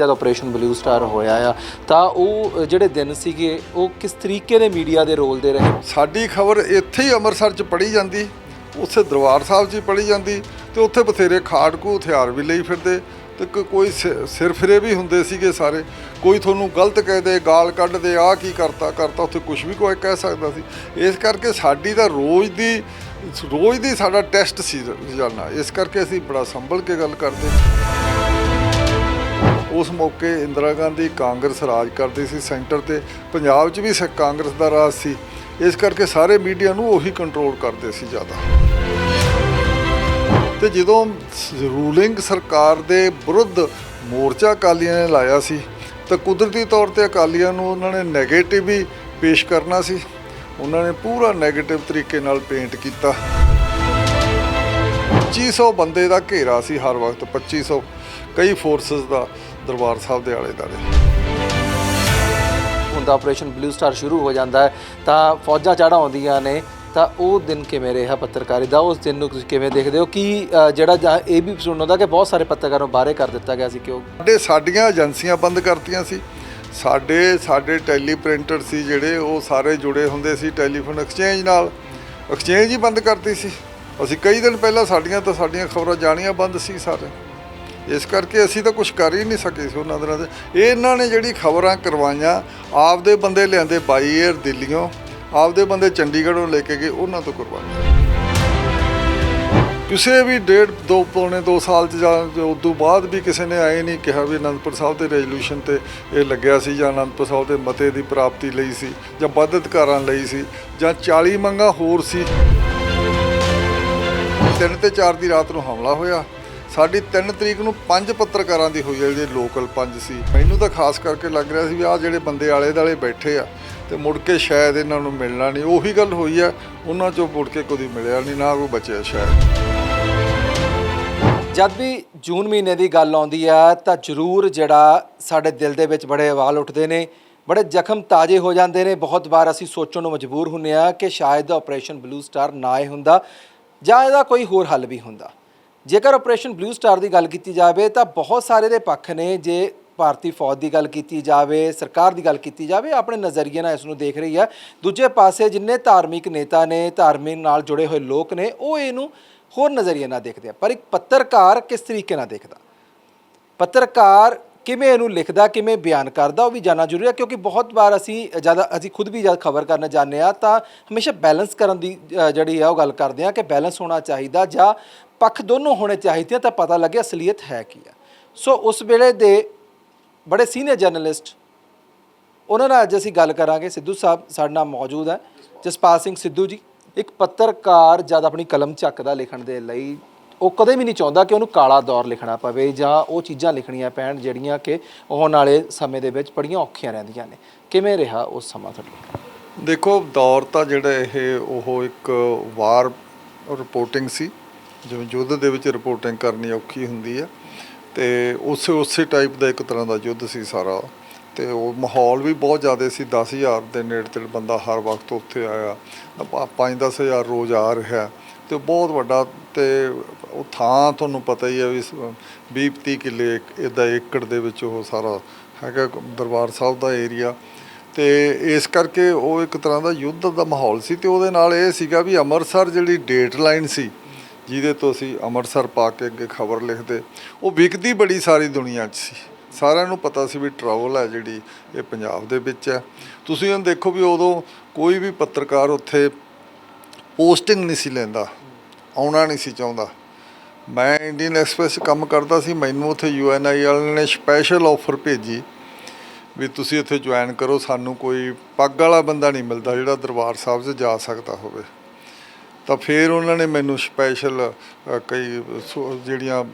ਜਦ operation blue star ਹੋਇਆ ਆ, ਤਾਂ ਉਹ ਜਿਹੜੇ ਦਿਨ ਸੀਗੇ, ਉਹ ਕਿਸ ਤਰੀਕੇ ਦੇ ਮੀਡੀਆ ਦੇ ਰੋਲ ਦੇ ਰਹੇ? ਸਾਡੀ ਖਬਰ ਇੱਥੇ ਹੀ ਅੰਮ੍ਰਿਤਸਰ 'ਚ ਪੜੀ ਜਾਂਦੀ, ਉੱਥੇ ਦਰਬਾਰ ਸਾਹਿਬ 'ਚ ਹੀ ਪੜੀ ਜਾਂਦੀ, ਤੇ ਉੱਥੇ ਬਥੇਰੇ ਖਾੜਕੂ ਹਥਿਆਰ ਵੀ ਲਈ ਫਿਰਦੇ, ਤੇ ਕੋ- ਕੋਈ ਸਿ- ਸਿਰ ਵੀ ਹੁੰਦੇ ਸੀਗੇ ਸਾਰੇ। ਕੋਈ ਤੁਹਾਨੂੰ ਗਲਤ ਕਹਿ ਦੇ, ਗਾਲ ਕੱਢ ਦੇ, ਆਹ ਕੀ ਕਰਤਾ ਕਰਤਾ, ਉੱਥੇ ਕੁਝ ਵੀ ਕੋਈ ਕਹਿ ਸਕਦਾ ਸੀ। ਇਸ ਕਰਕੇ ਸਾਡੀ ਤਾਂ ਰੋਜ਼ ਦੀ ਰੋਜ਼ ਦੀ ਸਾਡਾ ਟੈਸਟ ਸੀ ਰੋਜ਼ਾਨਾ ਇਸ ਕਰਕੇ ਅਸੀਂ ਬੜਾ ਸੰਭਲ ਕੇ ਗੱਲ ਕਰਦੇ। ਉਸ ਮੌਕੇ ਇੰਦਰਾ ਗਾਂਧੀ ਕਾਂਗਰਸ ਰਾਜ ਕਰਦੀ ਸੀ ਸੈਂਟਰ ਤੇ। ਪੰਜਾਬ 'ਚ ਵੀ ਸ- ਕਾਂਗਰਸ ਦਾ ਰਾਜ ਸੀ। ਇਸ ਕਰਕੇ ਸਾਰੇ ਮੀਡੀਆ ਨੂੰ ਉਹੀ ਕੰਟਰੋਲ ਕਰਦੇ ਸੀ ਜ਼ਿਆਦਾ। ਤੇ ਜਦੋਂ ਰੂਲਿੰਗ ਸਰਕਾਰ ਦੇ ਵਿਰੁੱਧ ਮੋਰਚਾ ਅਕਾਲੀਆਂ ਨੇ ਲਾਇਆ ਸੀ, ਤਾਂ ਕੁਦਰਤੀ ਤੌਰ ਤੇ ਅਕਾਲੀਆਂ ਨੂੰ ਉਹਨਾਂ ਨੇ 네ਗੇਟਿਵ ਹੀ ਪੇਸ਼ ਕਰਨਾ ਸੀ। ਉਹਨਾਂ ਨੇ ਪੂਰਾ 네ਗੇਟਿਵ ਤਰੀਕੇ ਨਾਲ ਪੇਂਟ ਕੀਤਾ। 2500 ਬੰਦੇ ਦਾ ਘੇਰਾ ਸੀ ਹਰ ਵਕਤ 2500 ਕਈ ਫੋਰਸਸ ਦਾ। ਦਰਬਾਰ ਸਾਹਿਬ ਦੇ ਆਲੇ ਦੁਆਲੇ। ਹੁੰਦਾ ਆਪਰੇਸ਼ਨ ਬਲੂ ਸਟਾਰ ਸ਼ੁਰੂ ਹੋ ਜਾਂਦਾ ਹੈ ਤਾਂ ਫੌਜਾਂ ਚੜ੍ਹ ਆਉਂਦੀਆਂ ਨੇ ਤਾਂ ਉਹ ਦਿਨ ਕਿਵੇਂ ਰਿਹਾ ਪੱਤਰਕਾਰੀ ਦਾ? ਉਸ ਦਿਨ ਨੂੰ ਤੁਸੀਂ ਕਿਵੇਂ ਦੇਖਦੇ ਹੋ? ਕਿ ਜਿਹੜਾ ਇਹ ਵੀ ਸੁਣਨ ਹੁੰਦਾ ਕਿ ਬਹੁਤ ਸਾਰੇ ਪੱਤਰਕਾਰਾਂ ਨੂੰ ਬਾਹਰੇ ਕਰ ਦਿੱਤਾ ਗਿਆ ਸੀ ਕਿ ਉਹ ਸਾਡੇ ਸਾਡੀਆਂ ਏਜੰਸੀਆਂ ਬੰਦ ਕਰਤੀਆਂ ਸੀ। ਸਾਡੇ ਸਾਡੇ ਟੈਲੀ ਪ੍ਰਿੰਟਰ ਸੀ ਜਿਹੜੇ ਉਹ ਸਾਰੇ ਜੁੜੇ ਹੁੰਦੇ ਸੀ ਟੈਲੀਫੋਨ ਐਕਸਚੇਂਜ ਨਾਲ। ਐਕਸਚੇਂਜ ਹੀ ਬੰਦ ਕਰਤੀ ਸੀ। ਅਸੀਂ ਕਈ ਦਿਨ ਪਹਿਲਾਂ ਸਾਡੀਆਂ ਤਾਂ ਸਾਡੀਆਂ ਖਬਰਾਂ ਜਾਣੀਆਂ ਬੰਦ ਸੀ ਸਾਰੇ। ਇਸ ਕਰਕੇ ਅਸੀਂ ਤਾਂ ਕੁਝ ਕਰ ਹੀ ਨਹੀਂ ਸਕੇ ਸੀ ਉਹਨਾਂ ਦਿਨਾਂ ਦੇ। ਇਹ ਇਹਨਾਂ ਨੇ ਜਿਹੜੀ ਖਬਰਾਂ ਕਰਵਾਈਆਂ, ਆਪਦੇ ਬੰਦੇ ਲਿਆਂਦੇ ਬਾਈ 에ਅਰ ਦਿੱਲੀੋਂ ਆਪਦੇ ਬੰਦੇ ਚੰਡੀਗੜ੍ਹੋਂ ਲੈ ਕੇ ਗਏ, ਉਹਨਾਂ ਤੋਂ ਕਰਵਾਈਆਂ ਕਿਸੇ ਵੀ ਡੇਢ ਦੋ, ਪੌਣੇ ਦੋ ਸਾਲ ਚ ਜਾਂ ਉਸ ਤੋਂ ਬਾਅਦ ਵੀ ਕਿਸੇ ਨੇ ਆਏ ਨਹੀਂ ਕਿਹਾ ਵੀ ਅਨੰਦਪੁਰ ਸਾਹਿਬ ਦੇ ਰੈਜ਼ੋਲੂਸ਼ਨ ਤੇ ਇਹ ਲੱਗਿਆ ਸੀ ਜਾਂ ਅਨੰਦਪੁਰ ਸਾਹਿਬ ਦੇ ਮਤੇ ਦੀ ਪ੍ਰਾਪਤੀ ਲਈ ਸੀ ਜਾਂ ਵੱਧ ਅਧਿਕਾਰਾਂ ਲਈ ਸੀ ਜਾਂ 40 ਮੰਗਾਂ ਹੋਰ ਸੀ। ਤਿੰਨ ਤੇ 4 ਦੀ ਰਾਤ ਨੂੰ ਹਮਲਾ ਹੋਇਆ। ਸਾਡੀ 3 ਤਰੀਕ ਨੂੰ ਪੰਜ ਪੱਤਰਕਾਰਾਂ ਦੀ ਹੋਈ ਹੈ ਜਿਹੜੇ ਲੋਕਲ ਪੰਜ ਸੀ। ਮੈਨੂੰ ਤਾਂ ਖਾਸ ਕਰਕੇ ਲੱਗ ਰਿਹਾ ਸੀ ਵੀ ਆਹ ਜਿਹੜੇ ਬੰਦੇ ਆਲੇ ਦਾਲੇ ਬੈਠੇ ਆ ਤੇ ਮੁੜ ਕੇ ਸ਼ਾਇਦ ਇਹਨਾਂ ਨੂੰ ਮਿਲਣਾ ਨਹੀਂ। ਉਹੀ ਗੱਲ ਹੋਈ ਆ, ਉਹਨਾਂ ਚੋਂ ਮੁੜ ਕੇ ਕਦੀ ਮਿਲਿਆ ਨਹੀਂ, ਨਾ ਕੋਈ ਬਚਿਆ ਸ਼ਾਇਦ। ਜਦ ਵੀ ਜੂਨ ਮਹੀਨੇ ਦੀ ਗੱਲ ਆਉਂਦੀ ਆ, ਤਾਂ ਜ਼ਰੂਰ ਜਿਹੜਾ ਸਾਡੇ ਦਿਲ ਦੇ ਵਿੱਚ ਬੜੇ ਵਾਲ ਉੱਠਦੇ ਨੇ, ਬੜੇ ਜ਼ਖਮ ਤਾਜ਼ੇ ਹੋ ਜਾਂਦੇ ਨੇ। ਬਹੁਤ ਵਾਰ ਅਸੀਂ ਸੋਚਣ ਨੂੰ ਮਜਬੂਰ ਹੁੰਨੇ ਆ ਕਿ ਸ਼ਾਇਦ ਆਪਰੇਸ਼ਨ ਬਲੂ ਸਟਾਰ ਨਾ ਹੀ ਹੁੰਦਾ ਜਾਂ ਇਹਦਾ ਕੋਈ ਹੋਰ ਹੱਲ ਵੀ ਹੁੰਦਾ। ਜੇਕਰ ਆਪਰੇਸ਼ਨ ਬਲੂ ਸਟਾਰ ਦੀ ਗੱਲ ਕੀਤੀ ਜਾਵੇ, ਤਾਂ ਬਹੁਤ ਸਾਰੇ ਦੇ ਪੱਖ ਨੇ ਜੇ ਭਾਰਤੀ ਫੌਜ ਦੀ ਗੱਲ ਕੀਤੀ ਜਾਵੇ, ਸਰਕਾਰ ਦੀ ਗੱਲ ਕੀਤੀ ਜਾਵੇ, ਆਪਣੇ ਨਜ਼ਰੀਏ ਨਾਲ ਇਸ ਨੂੰ ਦੇਖ ਰਹੀ ਹੈ। ਦੂਜੇ ਪਾਸੇ ਜਿੰਨੇ ਧਾਰਮਿਕ ਨੇਤਾ ਨੇ ਧਾਰਮਿਕ ਨਾਲ ਜੁੜੇ ਹੋਏ ਲੋਕ ਨੇ, ਉਹ ਇਹਨੂੰ ਹੋਰ ਨਜ਼ਰੀਏ ਨਾਲ ਦੇਖਦੇ ਆ। ਪਰ ਇੱਕ ਪੱਤਰਕਾਰ ਕਿਸ ਤਰੀਕੇ ਨਾਲ ਦੇਖਦਾ? ਪੱਤਰਕਾਰ ਕਿਵੇਂ ਇਹਨੂੰ ਲਿਖਦਾ, ਕਿਵੇਂ ਬਿਆਨ ਕਰਦਾ, ਉਹ ਵੀ ਜਾਨਣਾ ਜ਼ਰੂਰੀ ਹੈ, ਕਿਉਂਕਿ ਬਹੁਤ ਵਾਰ ਅਸੀਂ ਜ਼ਿਆਦਾ, ਅਸੀਂ ਖੁਦ ਵੀ ਜਦ ਖਬਰ ਕਰਨ ਜਾਂਦੇ ਆ ਤਾਂ ਹਮੇਸ਼ਾ ਬੈਲੈਂਸ ਕਰਨ ਦੀ ਜਿਹੜੀ ਆ, ਉਹ ਗੱਲ ਕਰਦੇ ਆ ਕਿ ਬੈਲੈਂਸ ਹੋਣਾ ਚਾਹੀਦਾ ਜਾਂ ਪੱਖ ਦੋਨੋਂ ਹੋਣੇ ਚਾਹੀਦੇ ਆ ਤਾਂ ਪਤਾ ਲੱਗੇ ਅਸਲੀਅਤ ਹੈ ਕੀ ਆ। ਸੋ ਉਸ ਵੇਲੇ ਦੇ ਬੜੇ ਸੀਨੀਅਰ ਜਰਨਲਿਸਟ, ਉਹਨਾਂ ਨਾਲ ਅੱਜ ਅਸੀਂ ਗੱਲ ਕਰਾਂਗੇ। ਸਿੱਧੂ ਸਾਹਿਬ ਸਾਡੇ ਨਾਲ ਮੌਜੂਦ ਹੈ। ਜਸਪਾਲ ਸਿੰਘ ਸਿੱਧੂ ਜੀ, ਇੱਕ ਪੱਤਰਕਾਰ ਜਦ ਆਪਣੀ ਕਲਮ ਚੱਕਦਾ ਲਿਖਣ ਦੇ ਲਈ, ਉਹ ਕਦੇ ਵੀ ਨਹੀਂ ਚਾਹੁੰਦਾ ਕਿ ਉਹਨੂੰ ਕਾਲਾ ਦੌਰ ਲਿਖਣਾ ਪਵੇ ਜਾਂ ਉਹ ਚੀਜ਼ਾਂ ਲਿਖਣੀਆਂ ਪੈਣ ਜਿਹੜੀਆਂ ਕਿ ਆਉਣ ਵਾਲੇ ਸਮੇਂ ਦੇ ਵਿੱਚ ਬੜੀਆਂ ਔਖੀਆਂ ਰਹਿੰਦੀਆਂ ਨੇ। ਕਿਵੇਂ ਰਿਹਾ ਉਸ ਸਮਾਂ ਤੁਹਾਡਾ ਦੇਖੋ, ਦੌਰ ਤਾਂ ਜਿਹੜਾ ਇਹ, ਉਹ ਇੱਕ ਵਾਰ ਰਿਪੋਰਟਿੰਗ ਸੀ। ਜਿਵੇਂ ਯੁੱਧ ਦੇ ਵਿੱਚ ਰਿਪੋਰਟਿੰਗ ਕਰਨੀ ਔਖੀ ਹੁੰਦੀ ਹੈ ਤੇ ਉਸੇ ਉਸੇ ਟਾਈਪ ਦਾ ਇੱਕ ਤਰ੍ਹਾਂ ਦਾ ਯੁੱਧ ਸੀ ਸਾਰਾ। ਤੇ ਉਹ ਮਾਹੌਲ ਵੀ ਬਹੁਤ ਜ਼ਿਆਦਾ ਸੀ 10000 ਦੇ ਨੇੜੇ ਤੇੜੇ ਬੰਦਾ ਹਰ ਵਕਤ ਉੱਥੇ ਆਇਆ। 5-10000 ਰੋਜ਼ ਆ ਰਿਹਾ। ਤੇ ਬਹੁਤ ਵੱਡਾ ਤੇ ਉਹ ਥਾਂ ਤੁਹਾਨੂੰ ਪਤਾ ਹੀ ਹੈ ਵੀ 20-30 ਕਿੱਲੇ ਇਦਾਂ ਏਕੜ ਦੇ ਵਿੱਚ ਉਹ ਸਾਰਾ ਹੈਗਾ, ਦਰਬਾਰ ਸਾਹਿਬ ਦਾ ਏਰੀਆ ਤੇ ਇਸ ਕਰਕੇ ਉਹ ਇੱਕ ਤਰ੍ਹਾਂ ਦਾ ਯੁੱਧ ਦਾ ਮਾਹੌਲ ਸੀ। ਤੇ ਉਹਦੇ ਨਾਲ ਇਹ ਸੀਗਾ ਵੀ ਅੰਮ੍ਰਿਤਸਰ ਜਿਹੜੀ ਡੇਟ ਲਾਈਨ ਸੀ ਜਿਹਦੇ ਤੋਂ ਅਸੀਂ ਅੰਮ੍ਰਿਤਸਰ ਪਾ ਕੇ ਅੱਗੇ ਖਬਰ ਲਿਖਦੇ, ਉਹ ਵਿਕਦੀ ਬੜੀ ਸਾਰੀ ਦੁਨੀਆ 'ਚ ਸੀ। ਸਾਰਿਆਂ ਨੂੰ ਪਤਾ ਸੀ ਵੀ ਟਰੈਵਲ ਹੈ ਜਿਹੜੀ, ਇਹ ਪੰਜਾਬ ਦੇ ਵਿੱਚ ਹੈ। ਤੁਸੀਂ ਹੁਣ ਦੇਖੋ ਵੀ ਉਦੋਂ ਕੋਈ ਵੀ ਪੱਤਰਕਾਰ ਉੱਥੇ ਪੋਸਟਿੰਗ ਨਹੀਂ ਸੀ ਲੈਂਦਾ, ਆਉਣਾ ਨਹੀਂ ਸੀ ਚਾਹੁੰਦਾ। ਮੈਂ ਇੰਡੀਅਨ ਐਕਸਪ੍ਰੈਸ 'ਚ ਕੰਮ ਕਰਦਾ ਸੀ, ਮੈਨੂੰ ਉੱਥੇ ਯੂਐਨਆਈ ਵਾਲਿਆਂ ਨੇ ਸਪੈਸ਼ਲ ਆਫਰ ਭੇਜੀ ਵੀ ਤੁਸੀਂ ਇੱਥੇ ਜੁਆਇਨ ਕਰੋ, ਸਾਨੂੰ ਕੋਈ ਪੱਗ ਵਾਲਾ ਬੰਦਾ ਨਹੀਂ ਮਿਲਦਾ ਜਿਹੜਾ ਦਰਬਾਰ ਸਾਹਿਬ 'ਚ ਜਾ ਸਕਦਾ ਹੋਵੇ। ਤਾਂ ਫਿਰ ਉਹਨਾਂ ਨੇ ਮੈਨੂੰ ਸਪੈਸ਼ਲ ਕਈ ਜਿਹੜੀਆਂ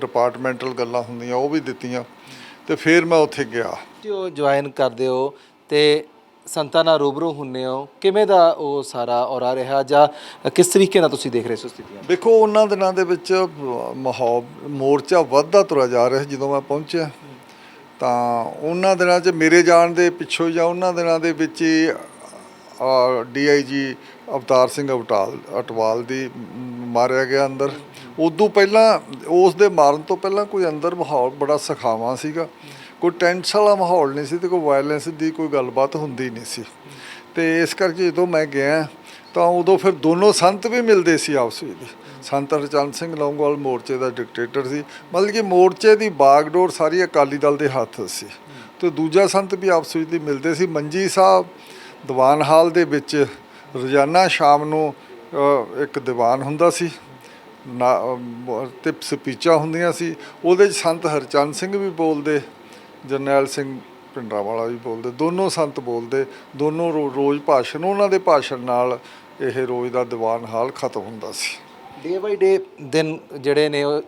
ਡਿਪਾਰਟਮੈਂਟਲ ਗੱਲਾਂ ਹੁੰਦੀਆਂ ਉਹ ਵੀ ਦਿੱਤੀਆਂ। ਤੇ ਫਿਰ ਮੈਂ ਉੱਥੇ ਗਿਆ। ਜੋ ਜੁਆਇਨ ਕਰਦੇ ਹੋ ਤੇ ਸੰਤਾਂ ਨਾਲ ਰੂਬਰੂ ਹੁੰਨੇ ਹੋ। ਕਿਵੇਂ ਦਾ ਉਹ ਸਾਰਾ ਔਰਾ ਰਿਹਾ ਜਾਂ ਕਿਸ ਤਰੀਕੇ ਨਾਲ ਤੁਸੀਂ ਦੇਖ ਰਹੇ ਹੋ ਸਥਿਤੀਆਂ ਦੇਖੋ ਉਹਨਾਂ ਦਿਨਾਂ ਦੇ ਵਿੱਚ ਮਾਹੌਲ ਮੋਰਚਾ ਵੱਧਦਾ ਤੁਰਿਆ ਜਾ ਰਿਹਾ ਜਦੋਂ ਮੈਂ ਪਹੁੰਚਿਆ। ਤਾਂ ਉਹਨਾਂ ਦਿਨਾਂ 'ਚ ਮੇਰੇ ਜਾਣ ਦੇ ਪਿੱਛੋਂ ਜਾਂ ਉਹਨਾਂ ਦਿਨਾਂ ਦੇ ਵਿੱਚ ਡੀਆਈਜੀ ਅਵਤਾਰ ਸਿੰਘ ਅਵਟਾਲ, ਅਟਵਾਲ ਦੀ ਮਾਰਿਆ ਗਿਆ ਅੰਦਰ। ਉਦੋਂ ਪਹਿਲਾਂ ਉਸ ਦੇ ਮਾਰਨ ਤੋਂ ਪਹਿਲਾਂ ਕੋਈ ਅੰਦਰ ਮਾਹੌਲ ਬੜਾ ਸਖਾਵਾ ਸੀਗਾ। ਕੋਈ ਟੈਂਸ ਵਾਲਾ ਮਾਹੌਲ ਨਹੀਂ ਸੀ ਤੇ ਕੋਈ ਵਾਇਲੈਂਸ ਦੀ ਕੋਈ ਗੱਲਬਾਤ ਹੁੰਦੀ ਨਹੀਂ ਸੀ। ਤੇ ਇਸ ਕਰਕੇ ਜਦੋਂ ਮੈਂ ਗਿਆ, ਤਾਂ ਉਦੋਂ ਫਿਰ ਦੋਨੋਂ ਸੰਤ ਵੀ ਮਿਲਦੇ ਸੀ ਆਪਸ ਵਿੱਚ। ਸੰਤ ਹਰਚੰਦ ਸਿੰਘ ਲੌਂਗੋਵਾਲ ਮੋਰਚੇ ਦਾ ਡਿਕਟੇਟਰ ਸੀ। ਮਤਲਬ ਕਿ ਮੋਰਚੇ ਦੀ ਬਾਗਡੋਰ ਸਾਰੀ ਅਕਾਲੀ ਦਲ ਦੇ ਹੱਥ ਸੀ। ਤੇ ਦੂਜਾ ਸੰਤ ਵੀ ਆਪਸ ਵਿੱਚ ਮਿਲਦੇ ਸੀ। ਮੰਜੀ ਸਾਹਿਬ ਦੀਵਾਨ ਹਾਲ ਦੇ ਵਿੱਚ ਰੋਜ਼ਾਨਾ ਸ਼ਾਮ ਨੂੰ ਇੱਕ ਦੀਵਾਨ ਹੁੰਦਾ ਸੀ ਨਾ ਅਮ, ਤੇ ਸਪੀਚਾਂ ਹੁੰਦੀਆਂ ਸੀ ਉਹਦੇ ਚ ਸੰਤ ਹਰਚੰਦ ਸਿੰਘ ਵੀ ਬੋਲਦੇ ਜਰਨੈਲ ਸਿੰਘ ਪਿੰਡਰਾਵਾਲਾ ਵੀ ਬੋਲਦੇ ਦੋਨੋਂ ਸੰਤ ਬੋਲਦੇ ਦੋਨੋਂ ਰੋ- ਰੋਜ਼ ਭਾਸ਼ਣ ਉਹਨਾਂ ਦੇ ਭਾਸ਼ਣ ਨਾਲ ਇਹ ਰੋਜ਼ ਦਾ ਦੀਵਾਨ ਹਾਲ ਖਤਮ ਹੁੰਦਾ ਸੀ। ਡੇ ਬਾਈ ਡੇ ਦਿਨ ਜਿਹੜੇ ਨੇ ਉਹ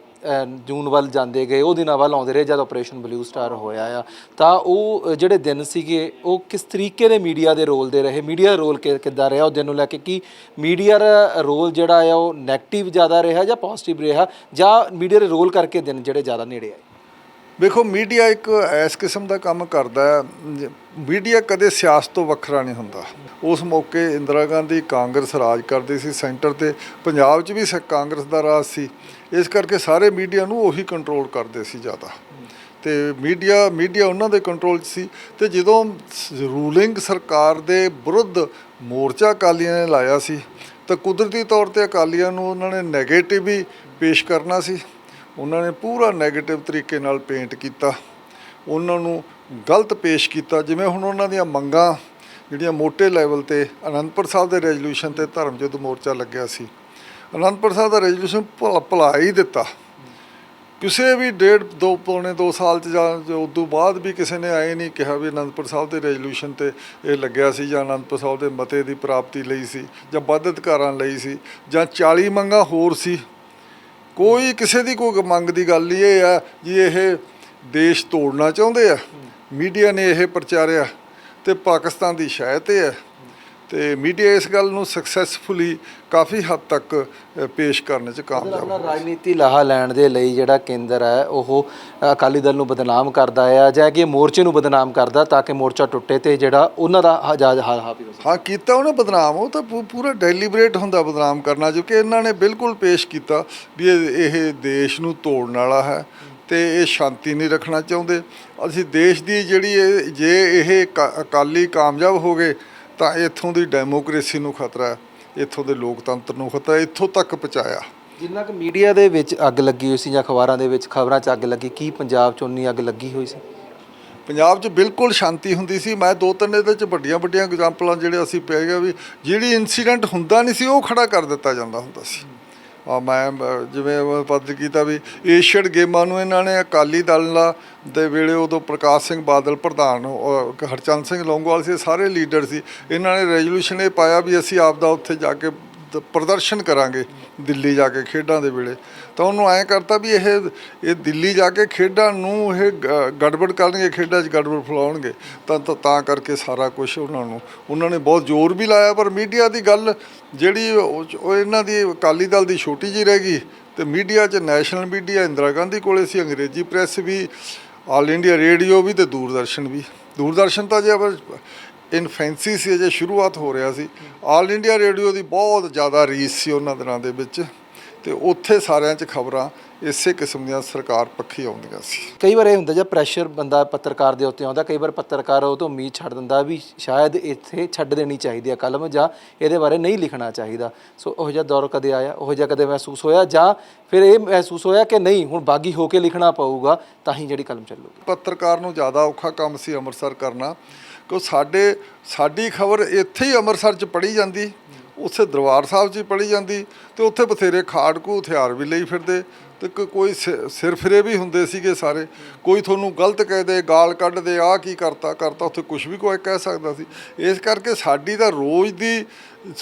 ਜੂਨ ਵੱਲ ਜਾਂਦੇ ਗਏ, ਉਹ ਦਿਨਾਂ ਵੱਲ ਆਉਂਦੇ ਰਹੇ ਜਦ ਆਪਰੇਸ਼ਨ ਬਲੂ ਸਟਾਰ ਹੋਇਆ ਆ। ਤਾਂ ਉਹ ਜਿਹੜੇ ਦਿਨ ਸੀਗੇ, ਉਹ ਕਿਸ ਤਰੀਕੇ ਦੇ ਮੀਡੀਆ ਦੇ ਰੋਲ ਦੇ ਰਹੇ? ਮੀਡੀਆ ਰੋਲ ਕਿੱਦਾਂ ਰਿਹਾ ਉਹ ਦਿਨ ਨੂੰ ਲੈ ਕੇ? ਕਿ ਮੀਡੀਆ ਦਾ ਰੋਲ ਜਿਹੜਾ ਆ, ਉਹ 네ਗੇਟਿਵ ਜ਼ਿਆਦਾ ਰਿਹਾ ਜਾਂ ਪੋਜ਼ਿਟਿਵ ਰਿਹਾ? ਜਾਂ ਮੀਡੀਆ ਦੇ ਰੋਲ ਕਰਕੇ ਦਿਨ ਜਿਹੜੇ ਜ਼ਿਆਦਾ ਨੇੜੇ ਆਏ? ਵੇਖੋ, ਮੀਡੀਆ ਇੱਕ ਇਸ ਕਿਸਮ ਦਾ ਕੰਮ ਕਰਦਾ ਹੈ ਮੀਡੀਆ ਕਦੇ ਸਿਆਸਤ ਤੋਂ ਵੱਖਰਾ ਨਹੀਂ ਹੁੰਦਾ। ਉਸ ਮੌਕੇ ਇੰਦਰਾ ਗਾਂਧੀ ਕਾਂਗਰਸ ਰਾਜ ਕਰਦੀ ਸੀ, ਸੈਂਟਰ ਤੇ ਪੰਜਾਬ 'ਚ ਵੀ ਸ- ਕਾਂਗਰਸ ਦਾ ਰਾਜ ਸੀ। ਇਸ ਕਰਕੇ ਸਾਰੇ ਮੀਡੀਆ ਨੂੰ ਉਹੀ ਕੰਟਰੋਲ ਕਰਦੇ ਸੀ ਜ਼ਿਆਦਾ। ਤੇ ਮੀਡੀਆ ਮੀਡੀਆ ਉਹਨਾਂ ਦੇ ਕੰਟਰੋਲ 'ਚ ਸੀ। ਤੇ ਜਦੋਂ ਰੂਲਿੰਗ ਸਰਕਾਰ ਦੇ ਵਿਰੁੱਧ ਮੋਰਚਾ ਅਕਾਲੀਆਂ ਨੇ ਲਾਇਆ ਸੀ, ਤਾਂ ਕੁਦਰਤੀ ਤੌਰ ਤੇ ਅਕਾਲੀਆਂ ਨੂੰ ਉਹਨਾਂ ਨੇ ਨੈਗੇਟਿਵ ਹੀ ਪੇਸ਼ ਕਰਨਾ ਸੀ। ਉਹਨਾਂ ਨੇ ਪੂਰਾ ਨੈਗੇਟਿਵ ਤਰੀਕੇ ਨਾਲ ਪੇਂਟ ਕੀਤਾ। ਉਹਨਾਂ ਨੂੰ ਗਲਤ ਪੇਸ਼ ਕੀਤਾ। ਜਿਵੇਂ ਹੁਣ ਉਹਨਾਂ ਦੀਆਂ ਮੰਗਾਂ, ਜਿਹੜੀਆਂ ਮੋਟੇ ਲੈਵਲ ਤੇ ਅਨੰਦਪੁਰ ਸਾਹਿਬ ਦੇ ਰੈਜ਼ੋਲੂਸ਼ਨ ਤੇ ਧਰਮ ਯੁੱਧ ਮੋਰਚਾ ਲੱਗਿਆ ਸੀ। ਅਨੰਦਪੁਰ ਸਾਹਿਬ ਦਾ ਰੈਜ਼ੋਲੂਸ਼ਨ ਭੁਲਾ ਭੁਲਾ ਹੀ ਦਿੱਤਾ। ਕਿਸੇ ਵੀ ਡੇਢ, ਦੋ, ਪੌਣੇ ਦੋ ਸਾਲ ਚ ਜਾਂ ਜੋ ਤੋਂ ਬਾਅਦ ਵੀ ਕਿਸੇ ਨੇ ਆਏ ਨਹੀਂ ਕਿਹਾ ਵੀ ਅਨੰਦਪੁਰ ਸਾਹਿਬ ਦੇ ਰੈਜ਼ੋਲੂਸ਼ਨ ਤੇ ਇਹ ਲੱਗਿਆ ਸੀ ਜਾਂ ਅਨੰਦਪੁਰ ਸਾਹਿਬ ਦੇ ਮਤੇ ਦੀ ਪ੍ਰਾਪਤੀ ਲਈ ਸੀ ਜਾਂ ਵੱਧ ਅਧਿਕਾਰਾਂ ਲਈ ਸੀ ਜਾਂ 40 ਮੰਗਾਂ ਹੋਰ ਸੀ। ਕੋਈ ਕਿਸੇ ਦੀ ਕੋਈ ਮੰਗ ਦੀ ਗੱਲ ਨਹੀਂ ਇਹ ਆ ਜੀ ਇਹ ਦੇਸ਼ ਤੋੜਨਾ ਚਾਹੁੰਦੇ ਆ। ਮੀਡੀਆ ਨੇ ਇਹ ਪ੍ਰਚਾਰਿਆ ਤੇ ਪਾਕਿਸਤਾਨ ਦੀ ਸ਼ਾਇਤ ਇਹ ਹੈ ਤੇ ਮੀਡੀਆ ਇਸ ਗੱਲ ਨੂੰ ਸਕਸੈਸਫੁਲੀ ਕਾਫੀ ਹੱਦ ਤੱਕ ਪੇਸ਼ ਕਰਨ ਚ ਕਾਮਯਾਬ ਆਪਣਾ ਰਾਜਨੀਤੀ ਲਾਹਾ ਲੈਣ ਦੇ ਲਈ ਜਿਹੜਾ ਕੇਂਦਰ ਹੈ ਉਹ ਅਕਾਲੀ ਦਲ ਨੂੰ ਬਦਨਾਮ ਕਰਦਾ ਹੈ ਜਾਂ ਕਿ ਮੋਰਚੇ ਨੂੰ ਬਦਨਾਮ ਕਰਦਾ ਤਾਂ ਕਿ ਮੋਰਚਾ ਟੁੱਟੇ ਤੇ ਜਿਹੜਾ ਉਹਨਾਂ ਦਾ ਹਜਾਜ ਹਾਲ ਹਾਫੀ ਹੋ ਸਕੇ। ਹਾਂ ਕੀਤਾ ਉਹਨੇ ਬਦਨਾਮ ਉਹ ਤਾਂ ਪੂਰਾ ਡੈਲੀਬਰੇਟ ਹੁੰਦਾ ਬਦਨਾਮ ਕਰਨਾ ਜੋ ਕਿ ਇਹਨਾਂ ਨੇ ਬਿਲਕੁਲ ਪੇਸ਼ ਕੀਤਾ ਵੀ ਇਹ ਇਹ ਦੇਸ਼ ਨੂੰ ਤੋੜਨ ਵਾਲਾ ਹੈ ਤੇ ਇਹ ਸ਼ਾਂਤੀ ਨਹੀਂ ਰੱਖਣਾ ਚਾਹੁੰਦੇ। ਅਸੀਂ ਦੇਸ਼ ਦੀ ਜਿਹੜੀ ਜੇ ਇਹ ਅਕਾ- ਅਕਾਲੀ ਕਾਮਯਾਬ ਹੋ ਗਏ ਤਾਂ ਇੱਥੋਂ ਦੀ ਡੈਮੋਕ੍ਰੇਸੀ ਨੂੰ ਖਤਰਾ ਹੈ ਇੱਥੋਂ ਦੇ ਲੋਕਤੰਤਰ ਨੂੰ ਖਤਰਾ ਹੈ, ਇੱਥੋਂ ਤੱਕ ਪਹੁੰਚਾਇਆ। ਜਿੰਨਾ ਕਿ ਮੀਡੀਆ ਦੇ ਵਿੱਚ ਅੱਗ ਲੱਗੀ ਹੋਈ ਸੀ ਜਾਂ ਅਖਬਾਰਾਂ ਦੇ ਵਿੱਚ ਖਬਰਾਂ 'ਚ ਅੱਗ ਲੱਗੀ ਕੀ ਪੰਜਾਬ 'ਚ ਉਨੀ ਅੱਗ ਲੱਗੀ ਹੋਈ ਸੀ? ਪੰਜਾਬ 'ਚ ਬਿਲਕੁਲ ਸ਼ਾਂਤੀ ਹੁੰਦੀ ਸੀ। ਮੈਂ ਦੋ ਤਿੰਨ ਇਹਦੇ 'ਚ ਵੱਡੀਆਂ ਵੱਡੀਆਂ ਐਗਜ਼ਾਮਪਲਾਂ ਜਿਹੜੇ ਅਸੀਂ ਪੈ ਗਏ ਵੀ ਜਿਹੜੀ ਇਨਸੀਡੈਂਟ ਹੁੰਦਾ ਨਹੀਂ ਸੀ ਉਹ ਖੜਾ ਕਰ ਦਿੱਤਾ ਜਾਂਦਾ ਹੁੰਦਾ ਸੀ। ਆ ਮੈਂ ਜਿਵੇਂ ਪਦ ਕੀਤਾ ਵੀ ਏਸ਼ੀਅਨ ਗੇਮਾਂ ਨੂੰ ਇਹਨਾਂ ਨੇ ਅਕਾਲੀ ਦਲ ਦਾ ਦੇ ਵੇਲੇ ਉਦੋਂ ਪ੍ਰਕਾਸ਼ ਸਿੰਘ ਬਾਦਲ, ਪ੍ਰਧਾਨ ਹਰਚੰਦ ਸਿੰਘ ਲੌਂਗੋਵਾਲ ਸੀ ਸਾਰੇ ਲੀਡਰ ਸੀ। ਇਹਨਾਂ ਨੇ ਰੈਜ਼ੋਲੂਸ਼ਨ ਇਹ ਪਾਇਆ ਵੀ ਅਸੀਂ ਆਪ ਦਾ ਉੱਥੇ ਜਾ ਕੇ ਪ੍ਰਦਰਸ਼ਨ ਕਰਾਂਗੇ ਦਿੱਲੀ ਜਾ ਕੇ ਖੇਡਾਂ ਦੇ ਵੇਲੇ। ਤਾਂ ਉਹਨੂੰ ਐਂ ਕਰਤਾ ਵੀ ਇਹ ਇਹ ਦਿੱਲੀ ਜਾ ਕੇ ਖੇਡਾਂ ਨੂੰ ਇਹ ਗ- ਗੜਬੜ ਕਰਨਗੇ, ਖੇਡਾਂ 'ਚ ਗੜਬੜ ਫਲਾਉਣਗੇ। ਤਾਂ ਤਾਂ ਕਰਕੇ ਸਾਰਾ ਕੁਝ ਉਹਨਾਂ ਨੂੰ, ਉਹਨਾਂ ਨੇ ਬਹੁਤ ਜ਼ੋਰ ਵੀ ਲਾਇਆ, ਪਰ ਮੀਡੀਆ ਦੀ ਗੱਲ ਜਿਹੜੀ ਉਹ ਇਹਨਾਂ ਦੀ ਅਕਾਲੀ ਦਲ ਦੀ ਛੋਟੀ ਜੀ ਰਹਿ ਗਈ ਤੇ ਮੀਡੀਆ 'ਚ ਨੈਸ਼ਨਲ ਮੀਡੀਆ ਇੰਦਰਾ ਗਾਂਧੀ ਕੋਲੇ ਸੀ, ਅੰਗਰੇਜ਼ੀ ਪ੍ਰੈਸ ਵੀ, ਆਲ ਇੰਡੀਆ ਰੇਡੀਓ ਵੀ ਤੇ ਦੂਰਦਰਸ਼ਨ ਵੀ। ਦੂਰਦਰਸ਼ਨ ਤਾਂ ਜੇ ਅਗਰ ਇਨਫੈਂਸੀ ਸੀ ਅਜੇ ਸ਼ੁਰੂਆਤ ਹੋ ਰਿਹਾ ਸੀ। ਆਲ ਇੰਡੀਆ ਰੇਡੀਓ ਦੀ ਬਹੁਤ ਜ਼ਿਆਦਾ ਰੀਚ ਸੀ ਉਹਨਾਂ ਦਿਨਾਂ ਦੇ ਵਿੱਚ। ਤੇ ਉੱਥੇ ਸਾਰਿਆਂ 'ਚ ਖਬਰਾਂ ਇਸੇ ਕਿਸਮ ਦੀਆਂ ਸਰਕਾਰ ਪੱਖੀ ਆਉਂਦੀਆਂ ਸੀ। ਕਈ ਵਾਰ ਇਹ ਹੁੰਦਾ ਜਾਂ ਪ੍ਰੈਸ਼ਰ ਬੰਦਾ ਪੱਤਰਕਾਰ ਦੇ ਉੱਤੇ ਆਉਂਦਾ ਕਈ ਵਾਰ ਪੱਤਰਕਾਰ ਉਹ ਤੋਂ ਉਮੀਦ ਛੱਡ ਦਿੰਦਾ ਵੀ ਸ਼ਾਇਦ ਇੱਥੇ ਛੱਡ ਦੇਣੀ ਚਾਹੀਦੀ ਹੈ ਕਲਮ ਜਾਂ ਇਹਦੇ ਬਾਰੇ ਨਹੀਂ ਲਿਖਣਾ ਚਾਹੀਦਾ। ਸੋ ਉਹ ਜਿਹਾ ਦੌਰ ਕਦੇ ਆਇਆ ਉਹ ਜਿਹਾ ਕਦੇ ਮਹਿਸੂਸ ਹੋਇਆ ਜਾਂ ਫਿਰ ਇਹ ਮਹਿਸੂਸ ਹੋਇਆ ਕਿ ਨਹੀਂ ਹੁਣ ਬਾਗੀ ਹੋ ਕੇ ਲਿਖਣਾ ਪਊਗਾ ਤਾਂ ਹੀ ਜਿਹੜੀ ਕਲਮ ਚੱਲੂਗੀ। ਪੱਤਰਕਾਰ ਨੂੰ ਜ਼ਿਆਦਾ ਔਖਾ ਕੰਮ ਸੀ ਅੰਮ੍ਰਿਤਸਰ ਕਰਨਾ। ਕਿਉਂ ਸਾਡੇ, ਸਾਡੀ ਖਬਰ ਇੱਥੇ ਹੀ ਅੰਮ੍ਰਿਤਸਰ 'ਚ ਪੜੀ ਜਾਂਦੀ, ਉੱਥੇ ਦਰਬਾਰ ਸਾਹਿਬ 'ਚ ਹੀ ਪੜੀ ਜਾਂਦੀ, ਤੇ ਉੱਥੇ ਬਥੇਰੇ ਖਾੜਕੂ ਹਥਿਆਰ ਵੀ ਲਈ ਫਿਰਦੇ, ਤੇ ਕੋ- ਕੋਈ ਸਿ- ਸਿਰ ਵੀ ਹੁੰਦੇ ਸੀਗੇ ਸਾਰੇ, ਕੋਈ ਤੁਹਾਨੂੰ ਗਲਤ ਕਹਿ ਦੇ, ਗਾਲ ਕੱਢ ਦੇ, ਆਹ ਕੀ ਕਰਤਾ ਕਰਤਾ, ਉੱਥੇ ਕੁਝ ਵੀ ਕੋਈ ਕਹਿ ਸਕਦਾ ਸੀ। ਇਸ ਕਰਕੇ ਸਾਡੀ ਤਾਂ ਰੋਜ਼ ਦੀ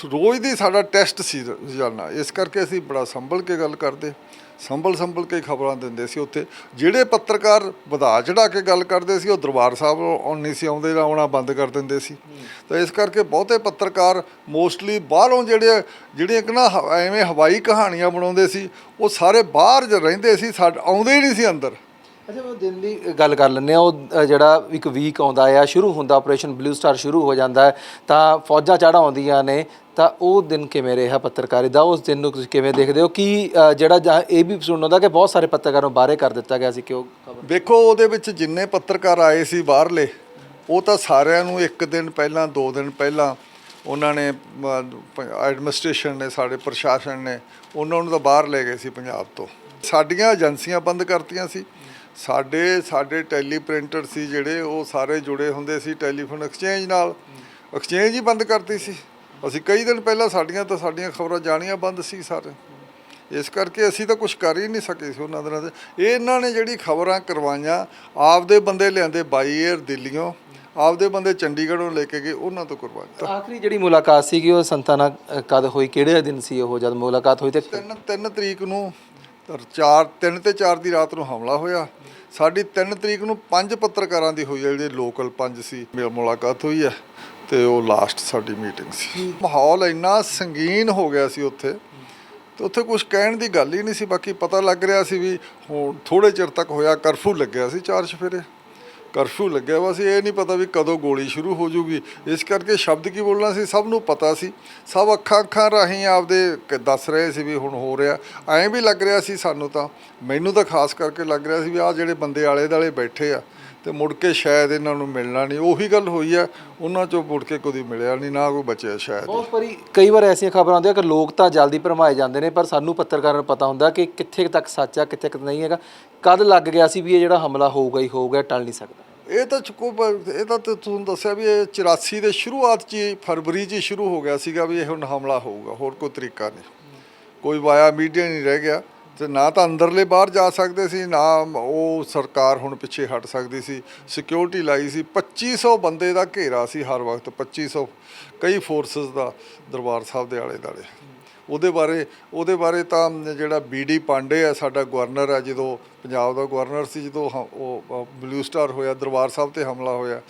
ਰੋਜ਼ ਦੀ ਸਾਡਾ ਟੈਸਟ ਸੀ ਰੋਜ਼ਾਨਾ, ਇਸ ਕਰਕੇ ਅਸੀਂ ਬੜਾ ਸੰਭਲ ਕੇ ਗੱਲ ਕਰਦੇ। ਸੰਭਲ ਸੰਭਲ ਕੇ ਖਬਰਾਂ ਦਿੰਦੇ ਸੀ ਉੱਥੇ। ਜਿਹੜੇ ਪੱਤਰਕਾਰ ਵਧਾ ਚੜਾ ਕੇ ਗੱਲ ਕਰਦੇ ਸੀ, ਉਹ ਦਰਬਾਰ ਸਾਹਿਬ ਆਉਣ ਸੀ ਆਉਂਦੇ ਜਾਂ ਆਉਣਾ ਬੰਦ ਕਰ ਦਿੰਦੇ ਸੀ। ਤਾਂ ਇਸ ਕਰਕੇ ਬਹੁਤੇ ਪੱਤਰਕਾਰ ਮੋਸਟਲੀ ਬਾਹਰੋਂ ਜਿਹੜੇ, ਜਿਹੜੀਆਂ ਕਿ ਨਾ ਹ- ਐਵੇਂ ਹਵਾਈ ਕਹਾਣੀਆਂ ਬਣਾਉਂਦੇ ਸੀ, ਉਹ ਸਾਰੇ ਬਾਹਰ ਜ ਰਹਿੰਦੇ ਸੀ ਸਾਡੇ ਆਉਂਦੇ ਹੀ ਨਹੀਂ ਸੀ ਅੰਦਰ। ਅੱਛਾ ਉਹ ਦਿਨ ਦੀ ਗੱਲ ਕਰ ਲੈਂਦੇ ਆ ਉਹ ਜਿਹੜਾ ਇੱਕ ਵੀਕ ਆਉਂਦਾ ਆ, ਸ਼ੁਰੂ ਹੁੰਦਾ ਆਪਰੇਸ਼ਨ ਬਲੂ ਸਟਾਰ ਸ਼ੁਰੂ ਹੋ ਜਾਂਦਾ ਹੈ, ਤਾਂ ਫੌਜਾਂ ਚੜ੍ਹ ਆਉਂਦੀਆਂ ਨੇ, ਤਾਂ ਉਹ ਦਿਨ ਕਿਵੇਂ ਰਿਹਾ ਪੱਤਰਕਾਰੀ ਦਾ? ਉਸ ਦਿਨ ਨੂੰ ਤੁਸੀਂ ਕਿਵੇਂ ਦੇਖਦੇ ਹੋ? ਕਿ ਜਿਹੜਾ ਜਾਂ ਇਹ ਵੀ ਸੁਣਨ ਆਉਂਦਾ ਕਿ ਬਹੁਤ ਸਾਰੇ ਪੱਤਰਕਾਰਾਂ ਨੂੰ ਬਾਹਰੇ ਕਰ ਦਿੱਤਾ ਗਿਆ ਸੀ ਕਿ ਉਹ ਖਬਰ ਵੇਖੋ, ਉਹਦੇ ਵਿੱਚ ਜਿੰਨੇ ਪੱਤਰਕਾਰ ਆਏ ਸੀ ਬਾਹਰਲੇ, ਉਹ ਤਾਂ ਸਾਰਿਆਂ ਨੂੰ ਇੱਕ ਦਿਨ ਪਹਿਲਾਂ, ਦੋ ਦਿਨ ਪਹਿਲਾਂ ਉਹਨਾਂ ਨੇ ਐਡਮਿਨਿਸਟ੍ਰੇਸ਼ਨ ਨੇ, ਸਾਡੇ ਪ੍ਰਸ਼ਾਸਨ ਨੇ, ਉਹਨਾਂ ਨੂੰ ਤਾਂ ਬਾਹਰ ਲੈ ਗਏ ਸੀ ਪੰਜਾਬ ਤੋਂ। ਸਾਡੀਆਂ ਏਜੰਸੀਆਂ ਬੰਦ ਕਰਤੀਆਂ ਸੀ। ਸਾਡੇ ਸਾਡੇ ਟੈਲੀ ਪ੍ਰਿੰਟਰ ਸੀ ਜਿਹੜੇ ਉਹ ਸਾਰੇ ਜੁੜੇ ਹੁੰਦੇ ਸੀ ਟੈਲੀਫੋਨ ਐਕਸਚੇਂਜ ਨਾਲ। ਐਕਸਚੇਂਜ ਹੀ ਬੰਦ ਕਰਤੀ ਸੀ। ਅਸੀਂ ਕਈ ਦਿਨ ਪਹਿਲਾਂ ਸਾਡੀਆਂ ਤਾਂ ਸਾਡੀਆਂ ਖਬਰਾਂ ਜਾਣੀਆਂ ਬੰਦ ਸੀ ਸਾਰੇ। ਇਸ ਕਰਕੇ ਅਸੀਂ ਤਾਂ ਕੁਝ ਕਰ ਹੀ ਨਹੀਂ ਸਕੇ ਸੀ ਉਹਨਾਂ ਦਿਨਾਂ 'ਚ ਇਹ ਇਹਨਾਂ ਨੇ ਜਿਹੜੀ ਖਬਰਾਂ ਕਰਵਾਈਆਂ ਆਪਦੇ ਬੰਦੇ ਲਿਆਂਦੇ ਬਾਈ 에ਅਰ ਦਿੱਲੀੋਂ ਆਪਦੇ ਬੰਦੇ ਚੰਡੀਗੜ੍ਹੋਂ ਲੈ ਕੇ ਗਏ ਉਹਨਾਂ ਤੋਂ ਕਰਵਾਇਆ। ਆਖਰੀ ਜਿਹੜੀ ਮੁਲਾਕਾਤ ਸੀਗੀ ਉਹ ਸੰਤਾਂ ਨਾਲ ਅ, ਕਦ ਹੋਈ? ਕਿਹੜੇ ਦਿਨ ਸੀ ਉਹ ਜਦ ਮੁਲਾਕਾਤ ਹੋਈ ਤੇ ਤਿੰਨ ਤਿੰਨ ਤਰੀਕ ਨੂੰ ਤੇ ਚਾਰ ਤਿੰਨ ਤੇ ਚਾਰ ਦੀ ਰਾਤ ਨੂੰ ਹਮਲਾ ਹੋਇਆ। ਸਾਡੀ 3 ਤਰੀਕ ਨੂੰ ਪੰਜ ਪੱਤਰਕਾਰਾਂ ਦੀ ਹੋਈ ਹੈ ਜਿਹੜੇ ਲੋਕਲ ਪੰਜ ਸੀ ਮੇਰੀ ਮੁਲਾਕਾਤ ਹੋਈ ਹੈ ਤੇ ਉਹ ਲਾਸਟ ਸਾਡੀ ਮੀਟਿੰਗ ਸੀ। ਮਾਹੌਲ ਇੰਨਾ ਸੰਗੀਨ ਹੋ ਗਿਆ ਸੀ ਉੱਥੇ ਤੇ ਉੱਥੇ ਕੁਝ ਕਹਿਣ ਦੀ ਗੱਲ ਹੀ ਨਹੀਂ ਸੀ ਬਾਕੀ ਪਤਾ ਲੱਗ ਰਿਹਾ ਸੀ ਵੀ ਹੁਣ ਥੋੜੇ ਚਿਰ ਤੱਕ ਹੋਇਆ ਕਰਫਿਊ ਲੱਗਿਆ ਸੀ ਚਾਰ ਚਫੇਰੇ। ਕਰਫਿਊ ਲੱਗਿਆ ਵਾ ਸੀ, ਇਹ ਨਹੀਂ ਪਤਾ ਵੀ ਕਦੋਂ ਗੋਲੀ ਸ਼ੁਰੂ ਹੋ ਜੂਗੀ। ਇਸ ਕਰਕੇ ਸ਼ਬਦ ਕੀ ਬੋਲਣਾ ਸੀ, ਸਭ ਨੂੰ ਪਤਾ ਸੀ। ਸਭ ਅੱਖਾਂ ਅੱਖਾਂ ਰਾਹੀਂ ਆਪਦੇ ਦੱਸ ਰਹੇ ਸੀ ਵੀ ਹੁਣ ਹੋ ਰਿਹਾ। ਐਂ ਵੀ ਲੱਗ ਰਿਹਾ ਸੀ ਸਾਨੂੰ ਤਾਂ। ਮੈਨੂੰ ਤਾਂ ਖਾਸ ਕਰਕੇ ਲੱਗ ਰਿਹਾ ਸੀ ਵੀ ਆਹ ਜਿਹੜੇ ਬੰਦੇ ਆਲੇ ਦਾਲੇ ਬੈਠੇ ਆ, ਤੇ ਮੁੜ ਕੇ ਸ਼ਾਇਦ ਇਹਨਾਂ ਨੂੰ ਮਿਲਣਾ ਨਹੀਂ। ਉਹੀ ਗੱਲ ਹੋਈ ਆ, ਉਹਨਾਂ ਚੋਂ ਮੁੜ ਕੇ ਕਦੀ ਮਿਲਿਆ ਨਹੀਂ, ਨਾ ਕੋਈ ਬਚਿਆ ਸ਼ਾਇਦ। ਬਹੁਤ ਵਾਰੀ ਕਈ ਵਾਰ ਐਸੀਆਂ ਖਬਰਾਂ ਆਉਂਦੀਆਂ ਕਿ ਲੋਕ ਤਾਂ ਜਲਦੀ ਭਰਮਾਏ ਜਾਂਦੇ ਨੇ, ਪਰ ਸਾਨੂੰ ਪੱਤਰਕਾਰਾਂ ਨੂੰ ਪਤਾ ਹੁੰਦਾ ਕਿ ਕਿੱਥੇ ਤੱਕ ਸੱਚ ਆ, ਕਿੱਥੇ ਤੱਕ ਨਹੀਂ ਹੈਗਾ। ਕਦ ਲੱਗ ਗਿਆ ਸੀ ਵੀ ਇਹ ਜਿਹੜਾ ਹਮਲਾ ਹੋਊਗਾ ਹੀ ਹੋਊਗਾ ਇਹ ਟਲ ਨਹੀਂ ਸਕਦਾ। ਇਹ ਤਾਂ ਚੁੱਕੋ ਇਹ ਤਾਂ ਤੇ ਤੁਹਾਨੂੰ ਦੱਸਿਆ ਵੀ ਇਹ 84 ਦੇ ਸ਼ੁਰੂਆਤ 'ਚ ਹੀ, ਫਰਵਰੀ 'ਚ ਹੀ ਸ਼ੁਰੂ ਹੋ ਗਿਆ ਸੀਗਾ ਵੀ ਇਹ ਹੁਣ ਹਮਲਾ ਹੋਊਗਾ ਹੋਰ ਕੋਈ ਤਰੀਕਾ ਨਹੀਂ। ਕੋਈ ਵਾਇਆ ਮੀਡੀਆ ਨਹੀਂ ਰਹਿ ਗਿਆ ਤੇ ਨਾ ਤਾਂ ਅੰਦਰਲੇ ਬਾਹਰ ਜਾ ਸਕਦੇ ਸੀ ਨਾ ਉਹ ਸਰਕਾਰ ਹੁਣ ਪਿੱਛੇ ਹਟ ਸਕਦੀ ਸੀ। ਸਿਕਿਉਰਿਟੀ ਲਾਈ ਸੀ 2500 ਬੰਦੇ ਦਾ ਘੇਰਾ ਸੀ ਹਰ ਵਕਤ 2500 ਕਈ ਫੋਰਸਸ ਦਾ ਦਰਬਾਰ ਸਾਹਿਬ ਦੇ ਆਲੇ ਦਾਲੇ ਉਹਦੇ ਬਾਰੇ ਉਹਦੇ ਬਾਰੇ ਤਾਂ ਜਿਹੜਾ ਬੀਡੀ ਪਾਂਡੇ ਆ, ਸਾਡਾ ਗਵਰਨਰ ਆ, ਜਦੋਂ ਪੰਜਾਬ ਦਾ ਗਵਰਨਰ ਸੀ, ਜਦੋਂ ਹ- ਉਹ ਬਲੂ ਸਟਾਰ ਹੋਇਆ, ਦਰਬਾਰ ਸਾਹਿਬ ਤੇ ਹਮਲਾ ਹੋਇਆ।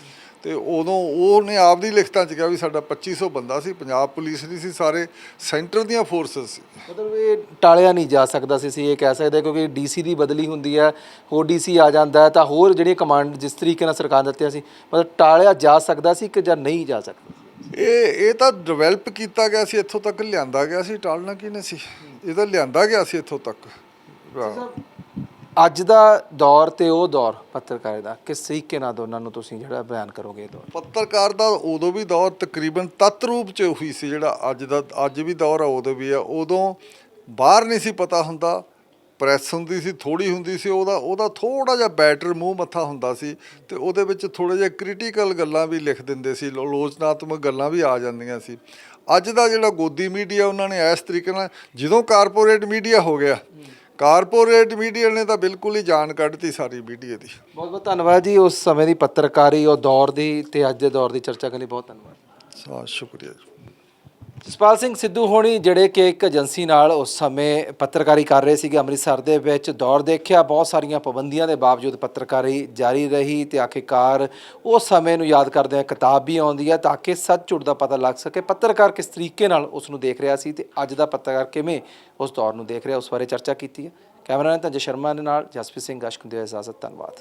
ਤੇ ਉਦੋਂ ਉਹਨੇ ਆਪ ਦੀ ਲਿਖਤਾਂ 'ਚ ਕਿਹਾ ਵੀ ਸਾਡਾ 2500 ਬੰਦਾ ਸੀ, ਪੰਜਾਬ ਪੁਲਿਸ ਨਹੀਂ ਸੀ, ਸਾਰੇ ਸੈਂਟਰ ਦੀਆਂ ਫੋਰਸਸ ਸੀ। ਮਤਲਬ ਇਹ ਟਾਲਿਆ ਨਹੀਂ ਜਾ ਸਕਦਾ ਸੀ, ਅਸੀਂ ਇਹ ਕਹਿ ਸਕਦੇ ਹਾਂ, ਕਿਉਂਕਿ ਡੀਸੀ ਦੀ ਬਦਲੀ ਹੁੰਦੀ ਹੈ, ਹੋਰ ਡੀਸੀ ਆ ਜਾਂਦਾ ਹੈ, ਤਾਂ ਹੋਰ ਜਿਹੜੀਆਂ ਕਮਾਂਡ ਜਿਸ ਤਰੀਕੇ ਨਾਲ ਸਰਕਾਰ ਨੇ ਦਿੱਤੀਆਂ ਸੀ, ਮਤਲਬ ਟਾਲਿਆ ਜਾ ਸਕਦਾ ਸੀ ਕਿ ਜਾਂ ਨਹੀਂ ਜਾ ਸਕਦਾ? ਇਹ ਇਹ ਤਾਂ ਡਿਵੈਲਪ ਕੀਤਾ ਗਿਆ ਸੀ ਇੱਥੋਂ ਤੱਕ ਲਿਆਂਦਾ ਗਿਆ ਸੀ ਟਾਲਣਾ ਕਿਹਨੇ ਸੀ? ਇਹ ਤਾਂ ਲਿਆਂਦਾ ਗਿਆ ਸੀ ਇੱਥੋਂ ਤੱਕ। ਅੱਜ ਦਾ ਦੌਰ ਤੇ ਉਹ ਦੌਰ ਪੱਤਰਕਾਰੀ ਦਾ ਕਿਸ ਤਰੀਕੇ ਨਾਲ ਦੋਨਾਂ ਨੂੰ ਤੁਸੀਂ ਜਿਹੜਾ ਬਿਆਨ ਕਰੋਗੇ ਇਹ ਦੌਰ? ਪੱਤਰਕਾਰ ਦਾ ਉਦੋਂ ਵੀ ਦੌਰ ਤਕਰੀਬਨ ਤਤ ਰੂਪ ਚ ਹੋਈ ਸੀ ਜਿਹੜਾ ਅੱਜ ਦਾ ਅੱਜ ਵੀ ਦੌਰ ਆ ਉਦੋਂ ਵੀ ਆ ਉਦੋਂ ਬਾਹਰ ਨਹੀਂ ਸੀ ਪਤਾ ਹੁੰਦਾ ਪ੍ਰੈਸ ਹੁੰਦੀ ਸੀ ਥੋੜੀ ਹੁੰਦੀ ਸੀ ਉਹਦਾ ਉਹਦਾ ਥੋੜਾ ਜਿਹਾ ਬੈਟਰ ਮੂੰਹ ਮੱਥਾ ਹੁੰਦਾ ਸੀ ਤੇ ਉਹਦੇ ਵਿੱਚ ਥੋੜੇ ਜਿਹਾ ਕ੍ਰਿਟੀਕਲ ਗੱਲਾਂ ਵੀ ਲਿਖ ਦਿੰਦੇ ਸੀ ਲੋ- ਆਲੋਚਨਾਤਮਕ ਗੱਲਾਂ ਵੀ ਆ ਜਾਂਦੀਆਂ ਸੀ। ਅੱਜ ਦਾ ਜਿਹੜਾ ਗੋਦੀ ਮੀਡੀਆ ਉਹਨਾਂ ਨੇ ਇਸ ਤਰੀਕੇ ਨਾਲ ਜਦੋਂ ਕਾਰਪੋਰੇਟ ਮੀਡੀਆ ਹੋ ਗਿਆ ਕਾਰਪੋਰੇਟ ਮੀਡੀਆ ਨੇ ਤਾਂ ਬਿਲਕੁਲ ਹੀ ਜਾਨ ਕੱਢਤੀ ਸਾਰੀ ਮੀਡੀਆ ਦੀ। ਬਹੁਤ ਬਹੁਤ ਧੰਨਵਾਦ ਜੀ ਉਸ ਸਮੇਂ ਦੀ ਪੱਤਰਕਾਰੀ ਉਹ ਦੌਰ ਦੀ ਤੇ ਅੱਜ ਦੇ ਦੌਰ ਦੀ ਚਰਚਾ ਕਰਨ ਲਈ ਬਹੁਤ ਧੰਨਵਾਦ। ਸਾ ਸ਼ੁਕਰੀਆ ਜੀ। ਜਸਪਾਲ ਸਿੰਘ ਸਿੱਧੂ ਹੋਣੀ ਜਿਹੜੇ ਕਿ ਇੱਕ ਏਜੰਸੀ ਨਾਲ ਉਸ ਸਮੇਂ ਪੱਤਰਕਾਰੀ ਕਰ ਰਹੇ ਸੀਗੇ ਅੰਮ੍ਰਿਤਸਰ ਦੇ ਵਿੱਚ ਦੌਰ ਦੇਖਿਆ, ਬਹੁਤ ਸਾਰੀਆਂ ਪਾਬੰਦੀਆਂ ਦੇ ਬਾਵਜੂਦ ਪੱਤਰਕਾਰੀ ਜਾਰੀ ਰਹੀ ਤੇ ਆਖਿਰਕਾਰ ਉਸ ਸਮੇਂ ਨੂੰ ਯਾਦ ਕਰਦੇ ਆ ਕਿਤਾਬ ਵੀ ਆਉਂਦੀ ਹੈ ਤਾਂ ਕਿ ਸੱਚ ਝੂਠ ਦਾ ਪਤਾ ਲੱਗ ਸਕੇ। ਪੱਤਰਕਾਰ ਕਿਸ ਤਰੀਕੇ ਨਾਲ ਉਸ ਨੂੰ ਦੇਖ ਰਿਹਾ ਸੀ ਤੇ ਅੱਜ ਦਾ ਪੱਤਰਕਾਰ ਕਿਵੇਂ ਉਸ ਦੌਰ ਨੂੰ ਦੇਖ ਰਿਹਾ, ਉਸ ਬਾਰੇ ਚਰਚਾ ਕੀਤੀ ਹੈ। ਕੈਮਰਾਮੈਨ ਤੰਜੇ ਸ਼ਰਮਾ ਦੇ ਨਾਲ ਜਸਪ੍ਰੀਤ ਸਿੰਘ ਅਸ਼ਕੁੰਦੇ ਇਜਾਜ਼ਤ, ਧੰਨਵਾਦ।